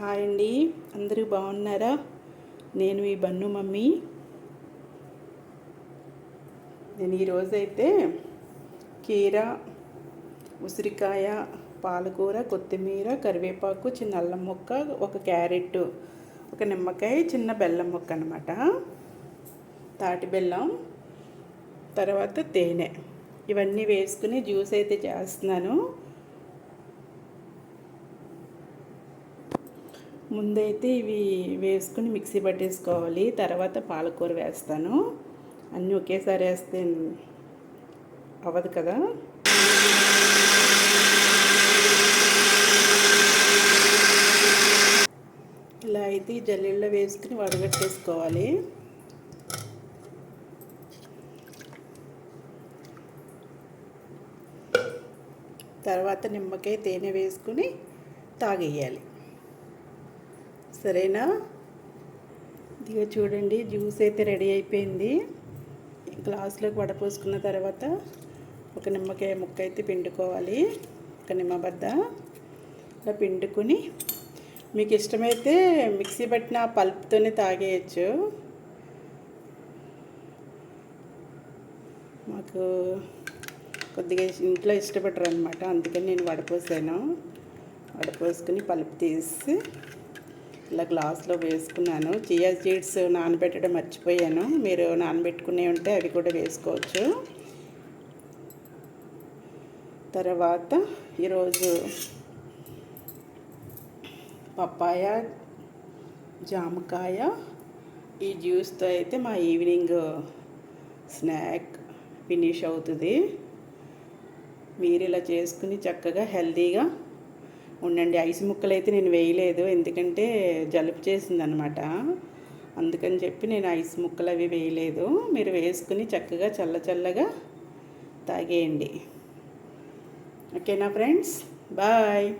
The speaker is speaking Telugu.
హాయ్ అండి. అందరూ బాగున్నారా? నేను ఈ బన్ను మమ్మీ. నేను ఈరోజైతే కీర ఉసిరికాయ పాలకూర కొత్తిమీర కరివేపాకు చిన్న అల్లం ముక్క ఒక క్యారెట్ ఒక నిమ్మకాయ చిన్న బెల్లం ముక్క అనమాట తాటి బెల్లం తర్వాత తేనె. ఇవన్నీ వేసుకుని జ్యూస్ అయితే చేస్తున్నాను. ముందైతే ఇవి వేసుకుని మిక్సీ పట్టేసుకోవాలి. తర్వాత పాలకూర వేస్తాను. అన్నీ ఒకేసారి వేస్తే అవ్వదు కదా? ఇలా అయితే జల్లీల్లో వేసుకుని వడగట్టేసుకోవాలి తర్వాత నిమ్మకాయ తేనె వేసుకుని తాగేయాలి. సరేనా? ఇదిగో చూడండి జ్యూస్ అయితే రెడీ అయిపోయింది. గ్లాసులోకి వడపోసుకున్న తర్వాత ఒక నిమ్మకాయ ముక్క అయితే పిండుకోవాలి. ఒక నిమ్మబద్ద ఇలా పిండుకొని మీకు ఇష్టమైతే మిక్సీ పట్టిన పల్ప్తోనే తాగేయచ్చు. మాకు కొద్దిగా ఇంట్లో ఇష్టపడరు అనమాట అందుకని నేను వడపోసాను. వడపోసుకుని పలుపు తీసి ఇలా గ్లాస్లో వేసుకున్నాను. చియా సీడ్స్ నానబెట్టడం మర్చిపోయాను. మీరు నానబెట్టుకునే ఉంటే అవి కూడా వేసుకోవచ్చు. తర్వాత ఈరోజు పప్పాయ జామకాయ ఈ జ్యూస్తో అయితే మా ఈవినింగ్ స్నాక్ ఫినిష్ అవుతుంది. మీరు ఇలా చేసుకుని చక్కగా హెల్తీగా ఉండండి. ఐస్ ముక్కలు అయితే నేను వేయలేదు. ఎందుకంటే జలుబు చేసిందనమాట. అందుకని చెప్పి నేను ఐస్ ముక్కలు అవి వేయలేదు. మీరు వేసుకుని చక్కగా చల్ల చల్లగా తాగేయండి. ఓకేనా ఫ్రెండ్స్? బాయ్.